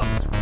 fucked.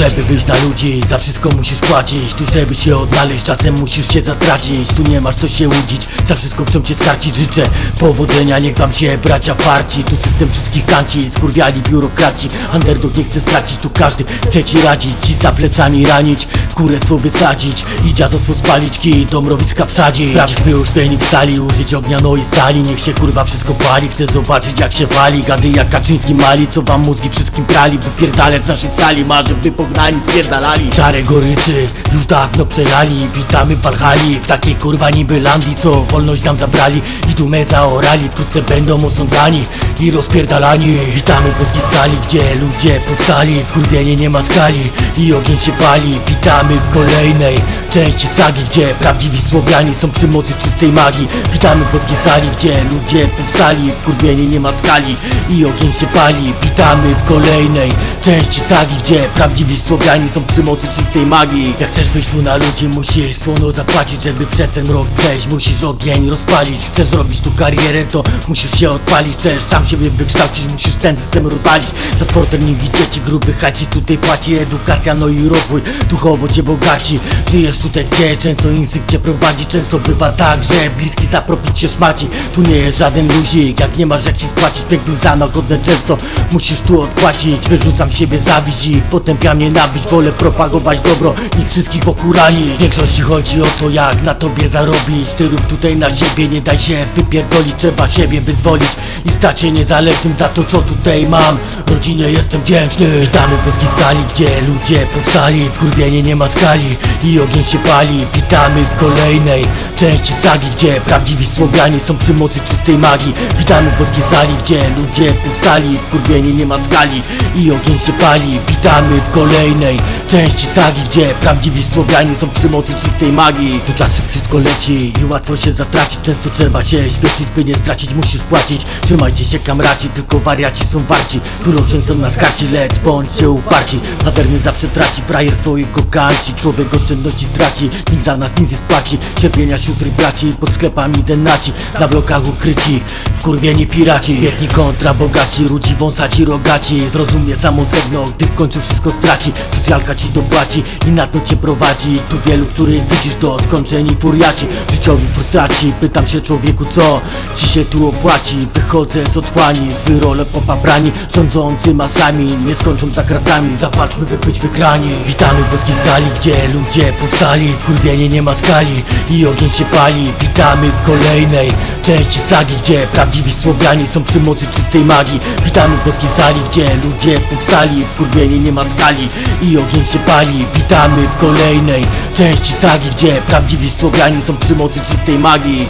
Żeby wyjść na ludzi, za wszystko musisz płacić. Tu żeby się odnaleźć, czasem musisz się zatracić. Tu nie masz co się łudzić, za wszystko chcą cię skarcić. Życzę powodzenia, niech wam się bracia farci. Tu system wszystkich kanci, skurwiali biurokraci. Underdog nie chce stracić, tu każdy chce ci radzić Ci za plecami ranić, kurestwo wysadzić I dziadostwo spalić, kij do mrowiska wsadzić. Sprawić by uśpieni wstali, użyć ognia no i stali Niech się kurwa wszystko pali, chcę zobaczyć jak się wali. Gady jak Kaczyński mali, co wam mózgi wszystkim prali. Wypierdalec z naszej sali, marzy by pognani spierdalali. Czarę goryczy już dawno przelali. Witamy w Walhali, w takiej kurwa niby landii Co wolność nam zabrali. I dumę zaorali Wkrótce będą osądzani i rozpierdalani. Witamy polskiej sali, gdzie ludzie powstali. Wkurwienie nie ma skali i ogień się pali. Witamy w kolejnej części sagi Gdzie prawdziwi Słowianie są przy mocy czystej magii. Witamy w polskiej sali, gdzie ludzie powstali Wkurwienie nie ma skali i ogień się pali. Witamy w kolejnej części sagi Gdzie prawdziwi Słowianie są przy mocy czystej magii. Jak chcesz wyjść tu na ludzi, musisz słono zapłacić Żeby przez ten rok przejść, musisz ogień rozpalić Chcesz zrobić tu karierę, to musisz się odpalić. Chcesz sam siebie wykształcić, musisz ten system rozwalić. Za sportem nie dzieci, gruby hajci Tutaj płaci edukacja, no i rozwój Duchowo cię bogaci, żyjesz tutaj gdzie? Często instynkt cię prowadzi, często bywa tak Że bliski za profit się szmaci. Tu nie jest żaden luzik, jak nie masz jak się spłacić Piękny za nagodne często. Musisz tu odpłacić Wyrzucam siebie zawiść i potępiam nienawiść Wolę propagować dobro, niech wszystkich wokół rani W większości chodzi o to jak na tobie zarobić. Ty rób tutaj na siebie, nie daj się wypierdolić Trzeba siebie wyzwolić. I stać się niezależnym za to co tutaj mam. Rodzinie jestem wdzięczny. Witamy w polskiej sali, gdzie ludzie powstali. Wkurwienie nie ma skali i ogień się pali. Witamy w kolejnej części sagi Gdzie prawdziwi Słowianie są przy mocy czystej magii. Witamy w polskiej sali, gdzie ludzie powstali Wkurwienie nie ma skali i ogień się pali. Witamy w kolejnej części sagi Gdzie prawdziwi Słowianie są przy mocy czystej magii. Tu czas szybciutko leci i łatwo się zatracić. Często trzeba się śpieszyć, by nie stracić. Musisz płacić. Trzymajcie się kamraci, tylko wariaci są warci. Tu lożeń są na skarci, lecz bądźcie uparci. Lazer nie zawsze traci, frajer swojego kanci Człowiek oszczędności traci, nikt za nas nic nie spłaci. Cierpienia sióstr braci, pod sklepami denaci Na blokach ukryci, wkurwieni piraci Biedni kontra bogaci, ludzi wąsaci rogaci Zrozumie samo sedno, gdy w końcu wszystko straci Socjalka ci dopłaci i na to cię prowadzi. Tu wielu, których widzisz to skończeni furiaci Życiowi frustraci, pytam się człowieku co Ci się tu opłaci, wychodzę z otchłani Z wyrole popaprani, rządzący masami Nie skończą za kratami, zawalczmy by być wygrani. Witamy w polskiej sali, gdzie ludzie powstali Wkurwienie nie ma skali i ogień się pali Witamy w kolejnej części sagi Gdzie prawdziwi Słowianie są przy mocy czystej magii. Witamy w polskiej sali, gdzie ludzie powstali Wkurwienie nie ma skali i ogień się pali. Witamy w kolejnej części sagi Gdzie prawdziwi Słowianie są przy mocy czystej magii